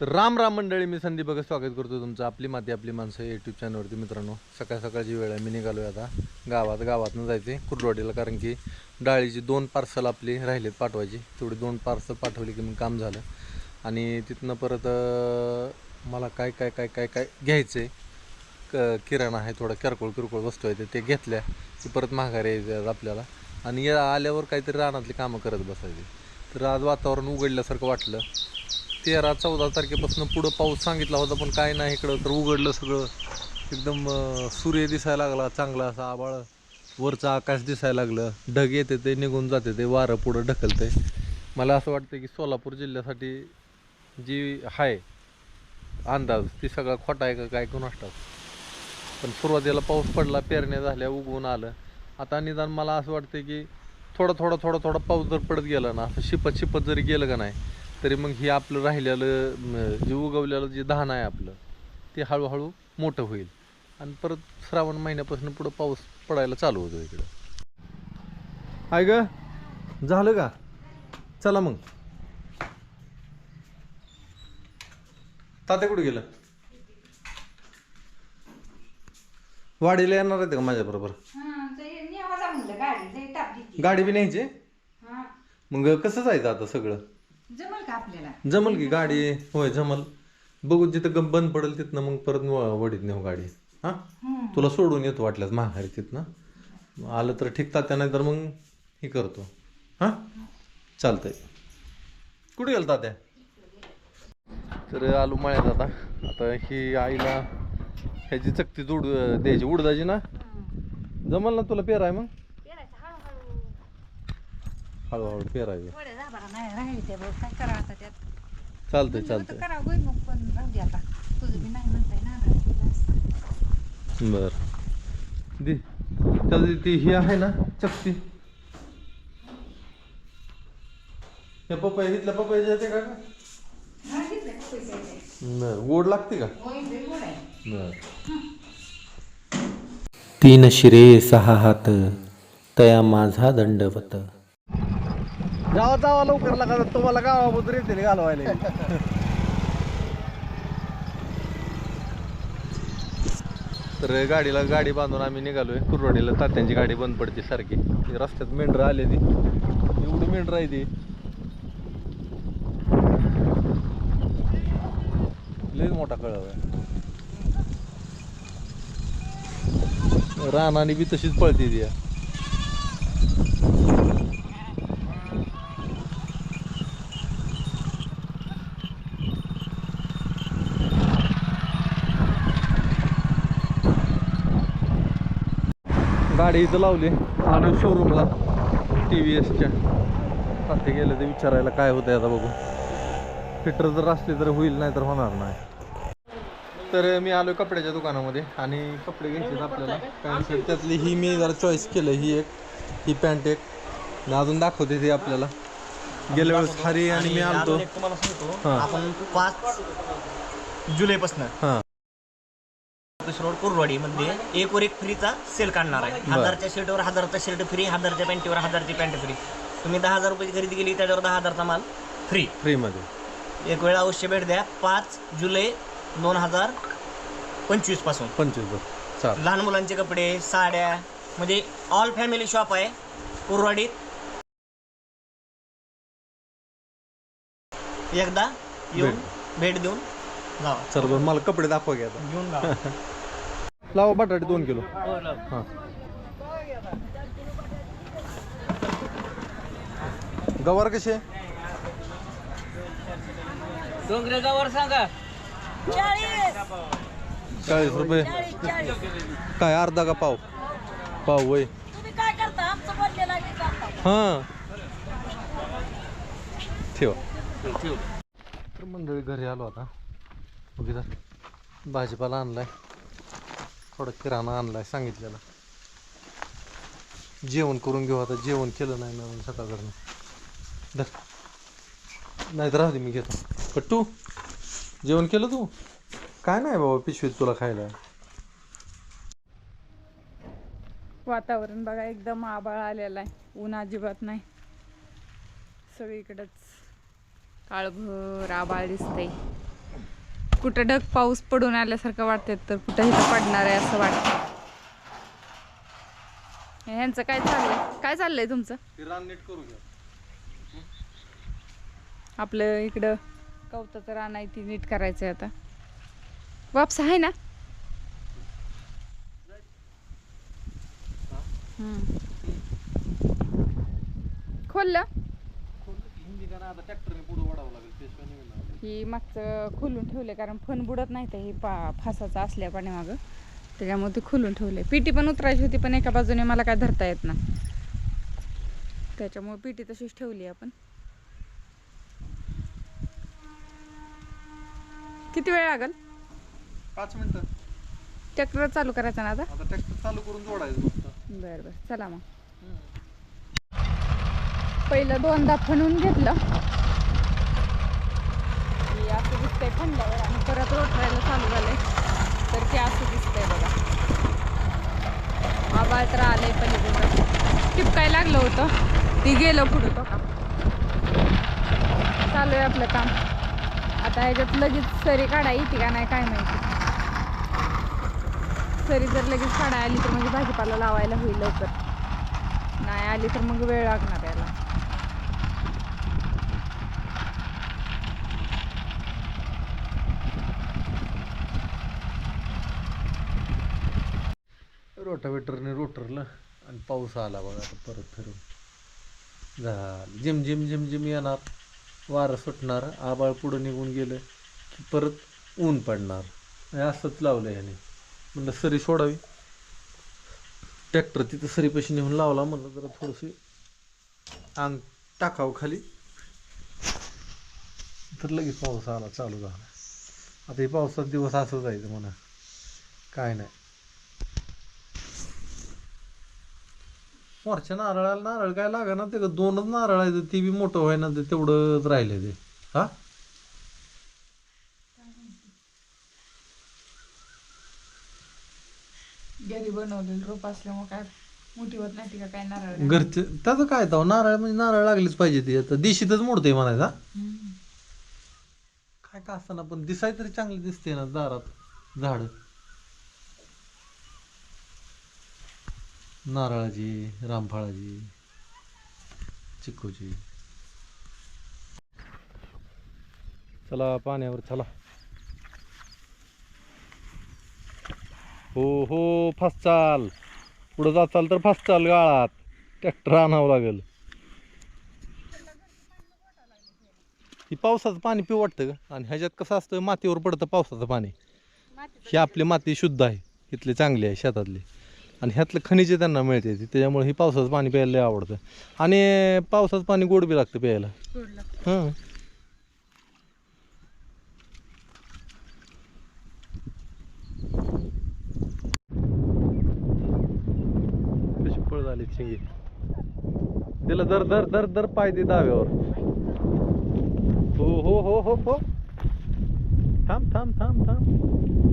तर राम राम मंडळी मी संदीप बघा स्वागत करतो तुमचं आपली माती आपली माणसं यूट्यूब चॅनलवरती मित्रांनो सकाळ सकाळची वेळ आहे मी निघालो आहे आता गावात. गावातनं जायचे कुर्डवाडीला कारण की डाळीची दोन पार्सल आपली राहिलेत पाठवायची. तेवढी दोन पार्सल पाठवली की मग काम झालं. आणि तिथनं परत मला काय काय काय काय काय घ्यायचं आहे क किराणा आहे थोडा किरकोळ किरकोळ वस्तू आहे ते घेतल्या की परत माघारी यायचं आपल्याला. आणि या आल्यावर काहीतरी रानातली कामं करत बसायची. तर आज वातावरण उघडल्यासारखं वाटलं. तेरा चौदा तारखेपासून पुढं पाऊस सांगितला होता पण काय नाही इकडं तर उघडलं सगळं. एकदम सूर्य दिसायला लागला चांगला असा आबाळ वरचं आकाश दिसायला लागलं. ढग येते ते निघून जाते ते वारं पुढं ढकलते मला असं वाटतं की सोलापूर जिल्ह्यासाठी जी आहे अंदाज ती सगळा खोटा आहे का काय कोण असतात पण सुरुवातीला पाऊस पडला पेरण्या झाल्या उगवून आलं. आता निदान मला असं वाटतं की थोडा थोडा थोडा थोडा पाऊस जर पडत गेला ना असं शिपत शिपत जरी गेलं का नाही तरी मग हे आपलं राहिलेलं जे उगवलेलं जे धान आहे आपलं ते हळूहळू मोठं होईल. आणि परत श्रावण महिन्यापासून पुढं पाऊस पडायला चालू होतो इकडं. आहे ग झालं का? चला मग. तात्या कुठे गेलं? वाडीला येणार आहेत का माझ्याबरोबर? हा, ते न्यावं म्हणलं गाडी बी न्यायची? हा. मग कसं जायचं आता सगळं? जमल का आपल्याला? जमल की गाडी. होय जमल. बघू जिथं गम बंद पडेल तिथनं मग परत व- वडीत नेऊ गाडी. हा. तुला सोडून येतो वाटल्यास माघारी तिथनं. आलं तर ठीक तात्या नाही तर मग हे करतो. हा? चालतंय. कुठे गेलं तात्या तर आलू मळ्यात आता. आता ही आईला ह्याची चकती जोड द्यायची. उडदाची ना? जमल ना तुला पेराय मग? हळूहळू पेरायचं थोड्या दाबाला नाही राहील ते बघ काय करावं आता त्यात. चालतंय चालतंय. करावं होय मग पण राहू दे आता. तुझं बी नाही म्हणताय ना बर. दे. त्याची ती ही आहे ना चकती. त्या पपया इथल्या पपया येते का गोड लागते का? बर. तीन शिरे सहा हात तया माझा दंडवत. जावा जावा लवकर लागा. तुम्हाला गावाबद्दल येते घालवायला तर गाडीला गाडी बांधून आम्ही निघालोय. कुरवाडीला तात्यांची गाडी बंद पडते सारखी. रस्त्यात मेंढरं आले ती. एवढी मेंढरं आहे ती. लईच मोठा कळव आहे. रानाने बी तशीच पळते ती. गाडी इथं लावली. आलो शोरूमला टी व्ही एसच्या तिथे गेलं ते विचारायला काय होतंय आता बघू. फिटर जर असले तर होईल नाही तर होणार नाही. तर मी आलो कपड्याच्या दुकानामध्ये आणि कपडे घ्यायचे आपल्याला. शर्ट त्यातली ही मी जरा चॉईस केलं ही एक ही पॅन्ट एक. आणि अजून दाखवते ती आपल्याला. गेल्या वेळेस हरी आणि मी हा. आपण पाच जुलैपासून हां. रोड कुरवाडी मध्ये एक वर एक फ्रीचा सेल काढणार आहे. हजारच्या शर्टवर हजारचा शर्ट फ्री हजारच्या पॅन्टीवर हजारची पॅन्ट फ्री तुम्ही दहा हजार रुपयाची खरेदी केली त्याच्यावर दहा हजारचा माल फ्री फ्रीमध्ये एक वेळा अवश्य भेट द्या. पाच जुलै दोन हजार पंचवीसपासून. पंचवीस बरं. लहान मुलांचे कपडे साड्या म्हणजे ऑल फॅमिली शॉप आहे कुरवाडीत एकदा येऊन भेट. देऊन जावा. चल बरं मला कपडे दाखवा घ्या आता. घेऊन जावा. लावा बटाटे दोन किलो. हां. गवार कसे डोंगरेगावर सांगा. चाळीस. रुपये. काय अर्धा का पाव? पाव वय हां. ठेवा. तर मंडळी घरी आलो आता. बघितलं. भाजीपाला आणलाय. थोडा किराणा आणलाय सांगितलेला. जेवण करून घेऊ आता. जेवण केलं नाही ना सकाळकडनं धर. नाही तर राहते मी घेतो. कट्टू जेवण केलं तू? काय नाही बाबा पिशवीत तुला खायला. वातावरण बघा एकदम आबाळ आलेला आहे. ऊन अजिबात नाही. सगळीकडंच काळभर आबाळ दिसतंय. कुठं ढग पाऊस पडून आल्यासारखं वाटते तर कुठं इथं पडणार आहे असं वाटतं ह्यांचं काय चाललंय? काय चाललंय तुमचं? आपलं इकडं कवताचं रान आहे ती नीट करायचं आता. वापस आहे ना. खोललं? ही मागचं खोलून ठेवले कारण फण बुडत नाही तर ही पा फासाचं असल्या पाण्यामागं. त्याच्यामुळे ते खोलून ठेवले पिटी पण उतरायची होती पण एका बाजूने मला काय धरता येत ना त्याच्यामुळे पिटी तशीच ठेवली आपण. किती वेळ लागल? पाच मिनिटं. ट्रॅक्टर चालू करायचा ना आता? ट्रॅक्टर चालू करून जोडायचं बरं बरं. चला मग. पहिलं दोनदा फणून घेतलं. की दिसतंय फणल्यावर आणि परत रोटवायला चालू झालंय. तर ते असं दिसतंय बघा. आबाळ तर आलंय पलीकडं टिपकाय लागलं होतं. ती गेलं पुढं तो का चालू आहे आपलं काम. आता ह्याच्यात लगेच सरी काढा येते का नाही काय माहिती. सरी जर लगेच काढा आली तर म्हणजे भाजीपाला लावायला होईल लवकर. नाही आली तर मग वेळ लागणार रोटावेटरने रोटरला आणि पाऊस आला बघा आता परत फिरून. झालं. जिम जिम जिम जिम येणार. वारं सुटणार. आबाळ पुढं निघून गेलं की परत ऊन पडणार. हे असंच लावलं ह्याने. म्हणलं सरी सोडावी. ट्रॅक्टर तिथं सरीपाशी नेऊन लावला. म्हणलं जरा थोडीशी अंग टाकावं खाली. तर लगेच पाऊस आला. चालू झाला. आता हे पावसात दिवस असं जायचं म्हणा. काय नाही. वरच्या नारळाला नारळ काय लागा ना ते दोनच नारळ आहेत ते बी मोठं व्हाय ना ते तेवढंच राहिले ते. हा? घरी बनवलेलं रोप असल्यामुळे काय मोठी होत नाही ती का काय नारळ घरचे त्याचं काय तर नारळ म्हणजे नारळ लागलीच पाहिजे ते. आता दिशीतच मोडते म्हणायचा काय का असताना पण दिसाय तरी चांगली दिसते ना दारात झाड. नारळाची रामफळाची चिक्कूची. चला पाण्यावर चला. हो हो फास्ट चाल. पुढं जात चाल तर फास्ट चाल गाळात. ट्रॅक्टर आणावं लागेल. ही पावसाचं पाणी पिऊ वाटतं का? आणि ह्याच्यात कसं असतं मातीवर पडतं पावसाचं पाणी. ही आपली माती शुद्ध आहे. इथली चांगली आहे शेतातली. आणि ह्यातलं खनिजे त्यांना मिळते त्याच्यामुळे ही पावसाचं पाणी प्यायला आवडतं. आणि पावसाचं पाणी गोड बी लागतं प्यायला. हां. कशी पळ झाली चिंगी तिला दर दर दर दर पाय दे दाव्यावर. हो हो हो हो हो. थांब थांब थांब थांब.